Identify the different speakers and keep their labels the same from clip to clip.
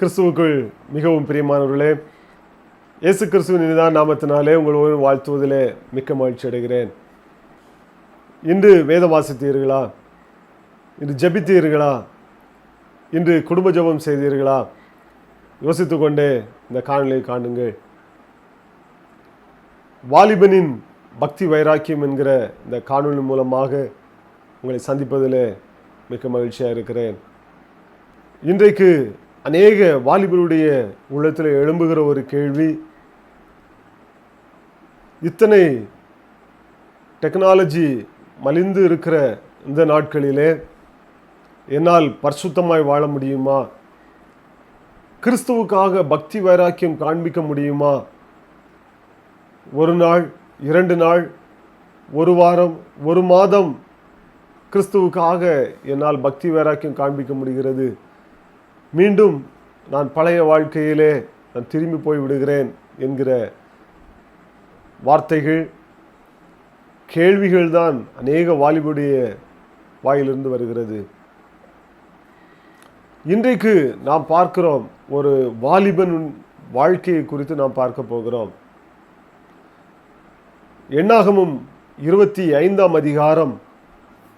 Speaker 1: கிறிஸ்துவுக்குள் மிகவும் பிரியமானவர்களே இயேசு கிறிஸ்துவின் இனிதான் நாமத்தினாலே உங்களோடு வாழ்த்துவதிலே மிக்க மகிழ்ச்சி அடைகிறேன். இன்று வேத வாசித்தீர்களா? இன்று ஜெபித்தீர்களா? இன்று குடும்ப ஜெபம் செய்தீர்களா? யோசித்து கொண்டே இந்த காணொலியை காணுங்கள். வாலிபனின் பக்தி வைராக்கியம் என்கிற இந்த காணொலி மூலமாக உங்களை சந்திப்பதில் மிக்க மகிழ்ச்சியாக இருக்கிறேன். இன்றைக்கு அநேக வாலிபருடைய உள்ளத்தில் எழும்புகிற ஒரு கேள்வி. இத்தனை டெக்னாலஜி மலிந்து இருக்கிற இந்த நாட்களிலே என்னால் பரிசுத்தமாய் வாழ முடியுமா? கிறிஸ்துவுக்காக பக்தி வைராக்கியம் காண்பிக்க முடியுமா? ஒரு நாள் இரண்டு நாள் ஒரு வாரம் ஒரு மாதம் கிறிஸ்துவுக்காக என்னால் பக்தி வைராக்கியம் காண்பிக்க முடிகிறது. மீண்டும் நான் பழைய வாழ்க்கையிலே நான் திரும்பி போய் விடுகிறேன் என்கிற வார்த்தைகள் கேள்விகள் தான் அநேக வாலிபுடைய வாயிலிருந்து வருகிறது. இன்றைக்கு நாம் பார்க்கிறோம் ஒரு வாலிபன் வாழ்க்கையை குறித்து நாம் பார்க்க போகிறோம். எண்ணாகமும் இருபத்தி ஐந்தாம் அதிகாரம்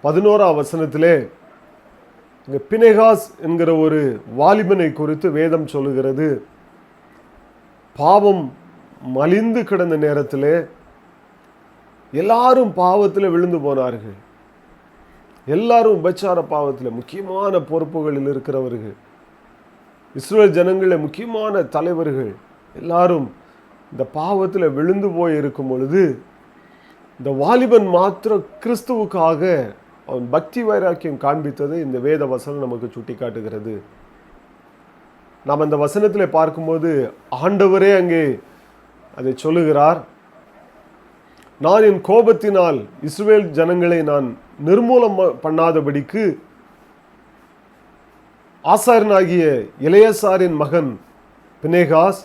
Speaker 1: பதினோராம் வசனத்திலே இங்கே பினேகாஸ் என்கிற ஒரு வாலிபனை குறித்து வேதம் சொல்லுகிறது. பாவம் மலிந்து கிடந்த நேரத்தில் எல்லாரும் பாவத்தில் விழுந்து போனார்கள். எல்லாரும் உபச்சார பாவத்தில் முக்கியமான பொறுப்புகளில் இருக்கிறவர்கள். இஸ்ரேல் ஜனங்களில் முக்கியமான தலைவர்கள் எல்லாரும் இந்த பாவத்தில் விழுந்து போய் இருக்கும் பொழுது இந்த வாலிபன் மாத்திர கிறிஸ்துவுக்காக அவன் பக்தி வைராக்கியம் காண்பித்ததை இந்த வேத வசனம் நமக்கு சுட்டி காட்டுகிறது நாம் அந்த வசனத்தில் பார்க்கும்போது ஆண்டவரே அங்கே அதை சொல்லுகிறார். நான் என் கோபத்தினால் இஸ்ரேல் ஜனங்களை நான் நிர்மூலம் பண்ணாதபடிக்கு ஆசாரனாகிய இளையசாரின் மகன் பினேகாஸ்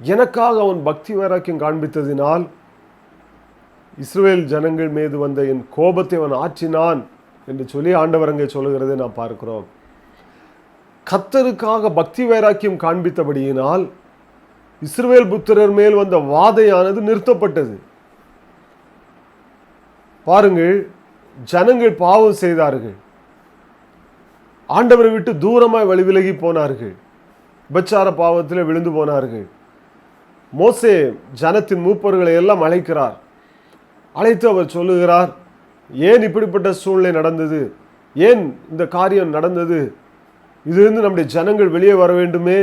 Speaker 1: எனக்காக அவன் பக்தி வைராக்கியம் காண்பித்ததினால் இஸ்ரேல் ஜனங்கள் மீது வந்த என் கோபத்தை அவன் ஆற்றினான் என்று சொல்லி ஆண்டவரங்கை சொல்லுகிறதை நாம் பார்க்கிறோம். கத்தருக்காக பக்தி வைராக்கியம் காண்பித்தபடியினால் இஸ்ரேல் புத்திரர் மேல் வந்த வாதையானது நிறுத்தப்பட்டது. பாருங்கள் ஜனங்கள் பாவம் செய்தார்கள். ஆண்டவரை விட்டு தூரமாய் வழி விலகி போனார்கள். உபச்சார பாவத்தில் விழுந்து போனார்கள். மோசே ஜனத்தின் மூப்பர்களை எல்லாம் அழைக்கிறார். அழைத்து அவர் சொல்லுகிறார் ஏன் இப்படிப்பட்ட சூழ்நிலை நடந்தது? ஏன் இந்த காரியம் நடந்தது? இதிலிருந்து நம்முடைய ஜனங்கள் வெளியே வர வேண்டுமே?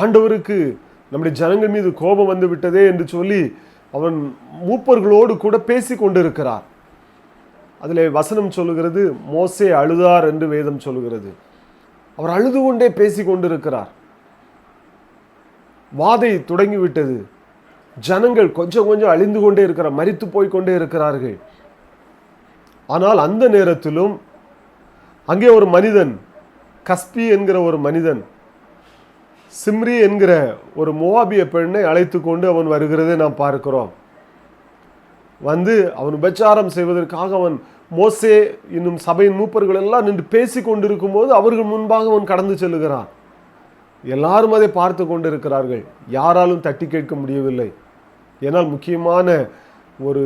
Speaker 1: ஆண்டவருக்கு நம்முடைய ஜனங்கள் மீது கோபம் வந்து விட்டதே? என்று சொல்லி அவன் மூப்பர்களோடு கூட பேசி கொண்டிருக்கிறார். அதில் வசனம் சொல்லுகிறது மோசே அழுதார் என்று வேதம் சொல்லுகிறது. அவர் அழுது கொண்டே பேசி கொண்டிருக்கிறார். வாதை தொடங்கிவிட்டது. ஜனங்கள் கொஞ்சம் கொஞ்சம் அழிந்து கொண்டே இருக்கிற மறித்து போய் கொண்டே இருக்கிறார்கள். ஆனால் அந்த நேரத்திலும் அங்கே ஒரு மனிதன் கஸ்பி என்கிற ஒரு மனிதன் சிம்ரி என்கிற ஒரு மோவாபிய பெண்ணை அழைத்து கொண்டு அவன் வருகிறதை நாம் பார்க்கிறோம். வந்து அவன் உபச்சாரம் செய்வதற்காக அவன் மோசே இன்னும் சபையின் மூப்பர்கள் எல்லாம் நின்று பேசி கொண்டிருக்கும் போது அவர்கள் முன்பாக அவன் கடந்து செல்லுகிறான். எல்லாரும் அதை பார்த்து கொண்டிருக்கிறார்கள். யாராலும் தட்டி கேட்க முடியவில்லை. ஏன்னால் முக்கியமான ஒரு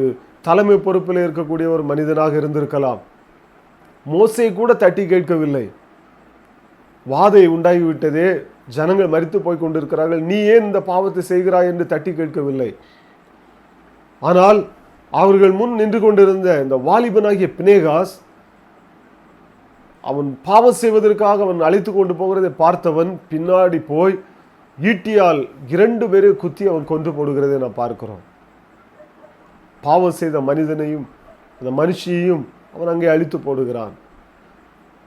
Speaker 1: தலைமை பொறுப்பில் இருக்கக்கூடிய ஒரு மனிதனாக இருந்திருக்கலாம். மோசை கூட தட்டி கேட்கவில்லை. வாதை உண்டாகிவிட்டதே ஜனங்கள் மறித்து போய் கொண்டிருக்கிறார்கள் நீ ஏன் இந்த பாவத்தை செய்கிறாய் என்று தட்டி கேட்கவில்லை. ஆனால் அவர்கள் முன் நின்று கொண்டிருந்த இந்த வாலிபனாகிய பினேகாஸ் அவன் பாவம் செய்வதற்காக அவன் அழைத்து கொண்டு போகிறதை பார்த்தவன் பின்னாடி போய் ஈட்டியால் இரண்டு பேரை குத்தி அவன் கொன்று போடுகிறதை நான் பார்க்கிறோம். பாவம் செய்த மனிதனையும் அந்த மனுஷியையும் அவன் அங்கே அழித்து போடுகிறான்.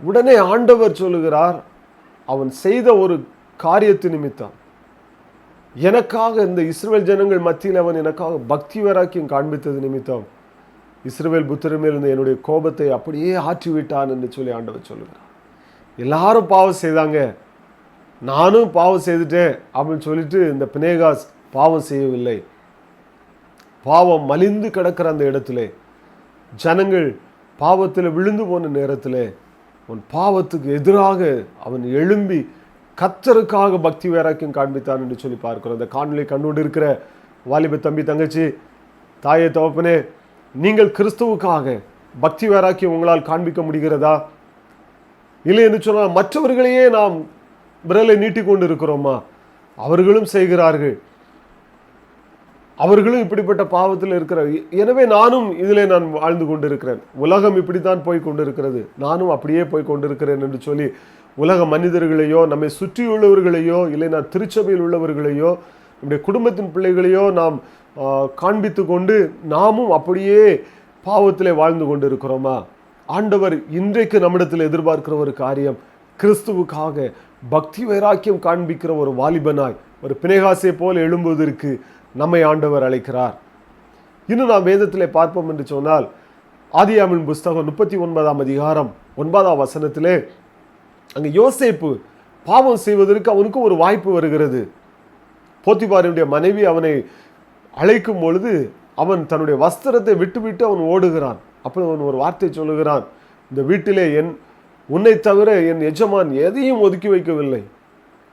Speaker 1: உடனே ஆண்டவர் சொல்லுகிறார் அவன் செய்த ஒரு காரியத்து நிமித்தம். எனக்காக இந்த இஸ்ரேல் ஜனங்கள் மத்தியில் அவன் எனக்காக பக்தி வராக்கியம் காண்பித்தது நிமித்தம். இஸ்ரேல் புத்திர மேல் இருந்த என்னுடைய கோபத்தை அப்படியே ஆற்றி விட்டான் என்று சொல்லி ஆண்டவர் சொல்லுகிறார். எல்லாரும் பாவம் செய்தாங்க. நானும் பாவம் செய்துட்டேன் அப்படின்னு சொல்லிட்டு இந்த பினேகாஸ் பாவம் செய்யவில்லை. பாவம் மலிந்து கிடக்கிற அந்த இடத்துல ஜனங்கள் பாவத்தில் விழுந்து போன நேரத்தில் அவன் பாவத்துக்கு எதிராக அவன் எழும்பி கத்தருக்காக பக்தி வேறாக்கியம் காண்பித்தான் என்று சொல்லி பார்க்கிறோம். அந்த காணொலி கண்ணோடு இருக்கிற வாலிப தம்பி தங்கச்சி தாயே தகப்பனே நீங்கள் கிறிஸ்துவுக்காக பக்தி வேறாக்கியம் உங்களால் காண்பிக்க முடிகிறதா? இல்லை என்று சொன்னால் மற்றவர்களையே நாம் விரலை நீட்டி கொண்டு இருக்கிறோமா அவர்களும் செய்கிறார்கள். அவர்களும் இப்படிப்பட்ட பாவத்தில் இருக்கிற எனவே நானும் இதிலே நான் வாழ்ந்து கொண்டிருக்கிறேன். உலகம் இப்படித்தான் போய் கொண்டிருக்கிறது. நானும் அப்படியே போய் கொண்டிருக்கிறேன் என்று சொல்லி உலக மனிதர்களையோ நம்மை சுற்றியுள்ளவர்களையோ இல்லை நான் திருச்சபையில் உள்ளவர்களையோ நம்முடைய குடும்பத்தின் பிள்ளைகளையோ நாம் காண்பித்து கொண்டு நாமும் அப்படியே பாவத்திலே வாழ்ந்து கொண்டிருக்கிறோமா? ஆண்டவர் இன்றைக்கு நம்மிடத்தில் எதிர்பார்க்கிற ஒரு காரியம் கிறிஸ்துவுக்காக பக்தி வைராக்கியம் காண்பிக்கிற ஒரு வாலிபனாய் ஒரு பிணைகாசை போல் எழும்புவதற்கு நம்மை ஆண்டவர் அழைக்கிறார். இன்னும் நாம் வேதத்திலே பார்ப்போம் என்று சொன்னால் ஆதியாமின் புஸ்தகம் முப்பத்தி ஒன்பதாம் அதிகாரம் ஒன்பதாம் வசனத்திலே அங்கே யோசேப்பு பாவம் செய்வதற்கு அவனுக்கு ஒரு வாய்ப்பு வருகிறது. போத்திபாரியுடைய மனைவி அவனை அழைக்கும் பொழுது அவன் தன்னுடைய வஸ்திரத்தை விட்டுவிட்டு அவன் ஓடுகிறான். அப்போ அவன் ஒரு வார்த்தை சொல்லுகிறான் இந்த வீட்டிலே என் உன்னை தவிர என் எஜமான் எதையும் ஒதுக்கி வைக்கவில்லை.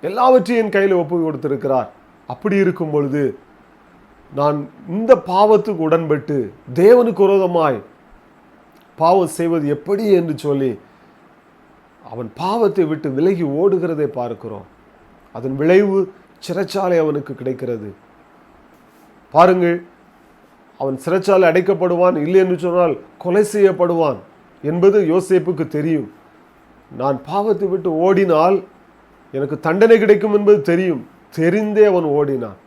Speaker 1: எல்லாவற்றையும் என் கையில் ஒப்பு கொடுத்திருக்கிறார். அப்படி இருக்கும் பொழுது நான் இந்த பாவத்துக்கு உடன்பட்டு தேவனுக்கு விரோதமாய் பாவம் செய்வது எப்படி என்று சொல்லி அவன் பாவத்தை விட்டு விலகி ஓடுகிறதை பார்க்கிறோம். அதன் விளைவு சிறைச்சாலை அவனுக்கு கிடைக்கிறது. பாருங்கள் அவன் சிறைச்சாலை அடைக்கப்படுவான் இல்லை என்று சொன்னால் கொலை செய்யப்படுவான் என்பது யோசேப்புக்கு தெரியும். நான் பாவத்தை விட்டு ஓடினால் எனக்கு தண்டனை கிடைக்கும் என்பது தெரியும். தெரிந்தே அவன் ஓடினான்.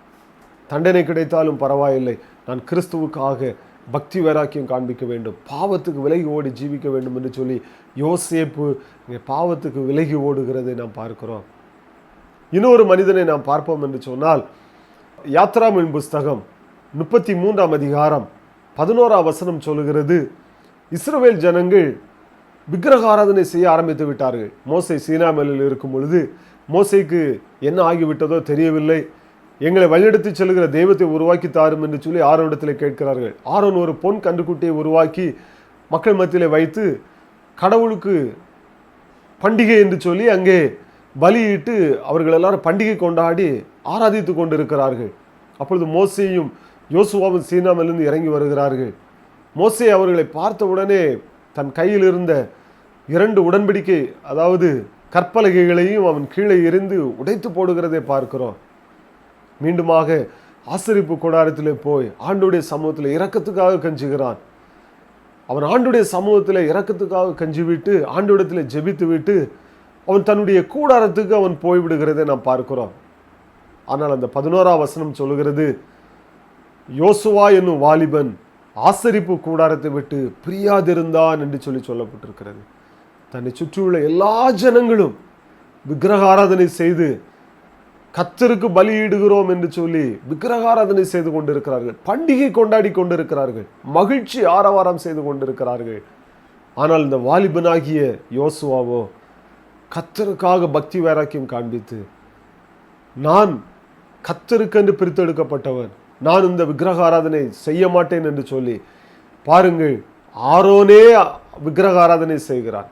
Speaker 1: தண்டனை கிடைத்தாலும் பரவாயில்லை. நான் கிறிஸ்துவுக்காக பக்தி வைராக்கியம் காண்பிக்க வேண்டும். பாவத்துக்கு விலகி ஓடி ஜீவிக்க வேண்டும் என்று சொல்லி யோசேப்பு இங்கே பாவத்துக்கு விலகி ஓடுகிறதை நாம் பார்க்கிறோம். இன்னொரு மனிதனை நாம் பார்ப்போம் என்று சொன்னால் யாத்ராமின் புஸ்தகம் முப்பத்தி மூன்றாம் அதிகாரம் பதினோராம் வசனம் சொல்லுகிறது இஸ்ரவேல் ஜனங்கள் விக்கிரக ஆராதனை செய்ய ஆரம்பித்து விட்டார்கள். மோசை சீனாமலில் இருக்கும் பொழுது மோசைக்கு என்ன ஆகிவிட்டதோ தெரியவில்லை. எங்களை வழிநடத்தி செல்கிற தெய்வத்தை உருவாக்கி தாரும் என்று சொல்லி ஆரோனிடத்தில் கேட்கிறார்கள். ஆரோன் ஒரு பொன் கன்றுக்குட்டியை உருவாக்கி மக்கள் மத்தியில் வைத்து கடவுளுக்கு பண்டிகை என்று சொல்லி அங்கே பலியிட்டு அவர்கள் எல்லாரும் பண்டிகை கொண்டாடி ஆராதித்து கொண்டிருக்கிறார்கள். அப்பொழுது மோசையும் யோசுவாவும் சீனாமிலிருந்து இறங்கி வருகிறார்கள். மோசை அவர்களை பார்த்த உடனே தன் கையில் இருந்த இரண்டு உடன்படிக்கை அதாவது கற்பலகைகளையும் அவன் கீழே எரிந்து உடைத்து போடுகிறதை பார்க்கிறோம். மீண்டுமாக ஆசரிப்பு கூடாரத்திலே போய் ஆண்டுடைய சமூகத்தில் இறக்கத்துக்காக கஞ்சுகிறான். அவன் ஆண்டுடைய சமூகத்தில் இறக்கத்துக்காக கஞ்சி விட்டு ஆண்டுடத்தில் ஜெபித்து விட்டு அவன் தன்னுடைய கூடாரத்துக்கு அவன் போய்விடுகிறதை நாம் பார்க்கிறோம். ஆனால் அந்த பதினோரா வசனம் சொல்லுகிறது யோசுவா என்னும் வாலிபன் ஆசரிப்பு கூடாரத்தை விட்டு பிரியாதிருந்தான் என்று சொல்லி சொல்லப்பட்டிருக்கிறது. தன்னை சுற்றியுள்ள எல்லா ஜனங்களும் விக்கிரக ஆராதனை செய்து கத்தருக்கு பலியிடுகிறோம் என்று சொல்லி விக்கிரகாராதனை செய்து கொண்டிருக்கிறார்கள். பண்டிகை கொண்டாடி கொண்டிருக்கிறார்கள். மகிழ்ச்சி ஆரவாரம் செய்து கொண்டிருக்கிறார்கள். ஆனால் இந்த வாலிபனாகிய யோசுவாவோ கத்தருக்காக பக்தி வைராக்கியம் காண்பித்து நான் கத்தருக்கென்று பிரித்தெடுக்கப்பட்டவன் நான் இந்த விக்கிரக ஆராதனை செய்ய மாட்டேன் என்று சொல்லி பாருங்கள் ஆரோனே விக்கிரக ஆராதனை செய்கிறான்.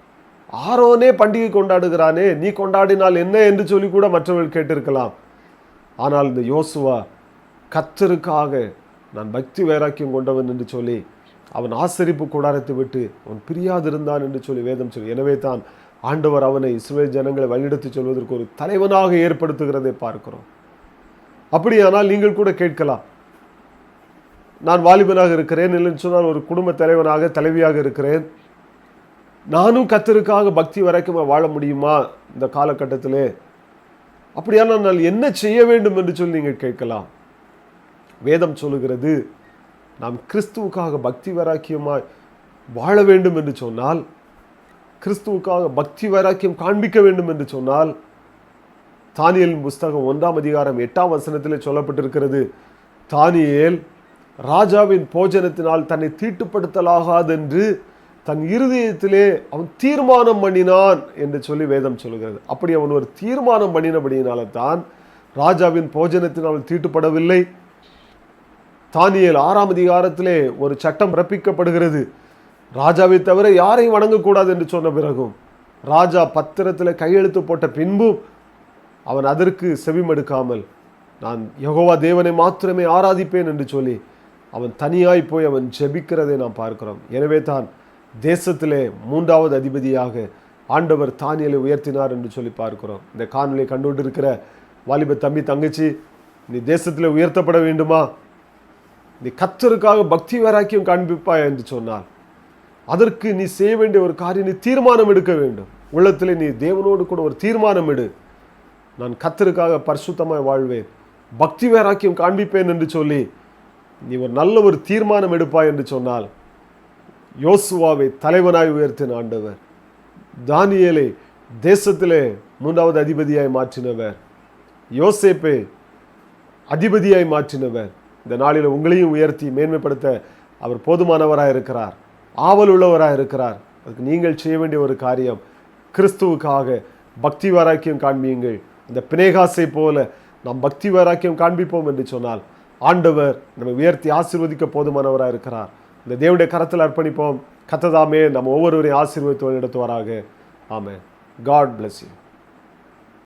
Speaker 1: ஆரோனே பண்டிகை கொண்டாடுகிறானே நீ கொண்டாடினால் என்ன என்று சொல்லி கூட மற்றவர்கள் கேட்டிருக்கலாம். ஆனால் இந்த யோசுவா கத்தருக்காக நான் பக்தி வைராக்கியம் கொண்டவன் என்று சொல்லி அவன் ஆசரிப்பு கூடாரத்தை விட்டு அவன் பிரியாதிருந்தான் என்று சொல்லி வேதம் சொல்லி எனவே தான் ஆண்டவர் அவனை இஸ்ரேல் ஜனங்களை வழிநடத்தி சொல்வதற்கு ஒரு தலைவனாக ஏற்படுத்துகிறதை பார்க்கிறோம். அப்படியானால் நீங்கள் கூட கேட்கலாம் நான் வாலிபனாக இருக்கிறேன் இல்லைன்னு சொன்னால் ஒரு குடும்ப தலைவனாக தலைவியாக இருக்கிறேன். நானும் கத்தருக்காக பக்தி வரைக்கும் வாழ முடியுமா இந்த காலகட்டத்திலே? அப்படியானால் நான் என்ன செய்ய வேண்டும் என்று சொல்லி நீங்கள் கேட்கலாம். வேதம் சொல்லுகிறது நாம் கிறிஸ்துவுக்காக பக்தி வைராக்கியமாய் வாழ வேண்டும் என்று சொன்னால் கிறிஸ்துவுக்காக பக்தி வைராக்கியம் காண்பிக்க வேண்டும் என்று சொன்னால் தானியலின் புஸ்தகம் ஒன்றாம் அதிகாரம் எட்டாம் வசனத்தில் சொல்லப்பட்டிருக்கிறது தானியேல் ராஜாவின் போஜனத்தினால் தன்னை தீட்டுப்படுத்தலாகாதென்று தன் இருதயத்திலே அவன் தீர்மானம் பண்ணினான் என்று சொல்லி வேதம் சொல்கிறது. அப்படி அவன் ஒரு தீர்மானம் பண்ணினபடியினால தான் ராஜாவின் போஜனத்தினால் தீட்டுப்படவில்லை. தானியல் ஆறாம் அதிகாரத்திலே ஒரு சட்டம் பிறப்பிக்கப்படுகிறது. ராஜாவை தவிர யாரையும் வணங்கக்கூடாது என்று சொன்ன பிறகும் ராஜா பத்திரத்தில் கையெழுத்து போட்ட பின்பும் அவன் அதற்கு செவிமடுக்காமல் நான் யகோவா தேவனை மாத்திரமே ஆராதிப்பேன் என்று சொல்லி அவன் தனியாய் போய் அவன் ஜெபிக்கிறதை நாம் பார்க்கிறோம். எனவே தான் தேசத்திலே மூன்றாவது அதிபதியாக ஆண்டவர் தானியலை உயர்த்தினார் என்று சொல்லி பார்க்கிறோம். இந்த காணொலியை கண்டுகொண்டு இருக்கிற வாலிப தம்பி தங்கச்சி நீ தேசத்தில் உயர்த்தப்பட வேண்டுமா? நீ கத்தருக்காக பக்தி வைராக்கியம் காண்பிப்பாய் என்று சொன்னார் அதற்கு நீ செய்ய வேண்டிய ஒரு காரியம் நீ தீர்மானம் எடுக்க வேண்டும். உள்ளத்தில் நீ தேவனோடு கூட ஒரு தீர்மானம் எடு. நான் கத்தருக்காக பரிசுத்தமாய் வாழ்வேன். பக்தி வைராக்கியம் காண்பிப்பேன் என்று சொல்லி நீ ஒரு நல்ல ஒரு தீர்மானம் எடுப்பாய் என்று சொன்னால் யோசுவாவை தலைவனாய் உயர்த்தின ஆண்டவர் தானியலை தேசத்திலே மூன்றாவது அதிபதியாய் மாற்றினவர் யோசேப்பை அதிபதியாய் மாற்றினவர். இந்த நாளில் உங்களையும் உயர்த்தி மேன்மைப்படுத்த அவர் போதுமானவராக இருக்கிறார் ஆவல் உள்ளவராக இருக்கிறார். அதுக்கு நீங்கள் செய்ய வேண்டிய ஒரு காரியம் கிறிஸ்துவுக்காக பக்தி வைராக்கியம் காண்பியுங்கள் அந்த பினேகாசை போல நாம் பக்தி வைராக்கியம் காண்பிப்போம் என்று சொன்னால் ஆண்டவர் நம்மை உயர்த்தி ஆசீர்வதிக்க போதுமானவராக இருக்கிறார். இந்த தேவனுடைய கரத்தில் அர்ப்பணிப்போம். கத்ததாமே நம்ம ஒவ்வொருவரையும் ஆசீர்வதித்து நடத்துவாராக ஆமாம் காட் பிளஸ் யூ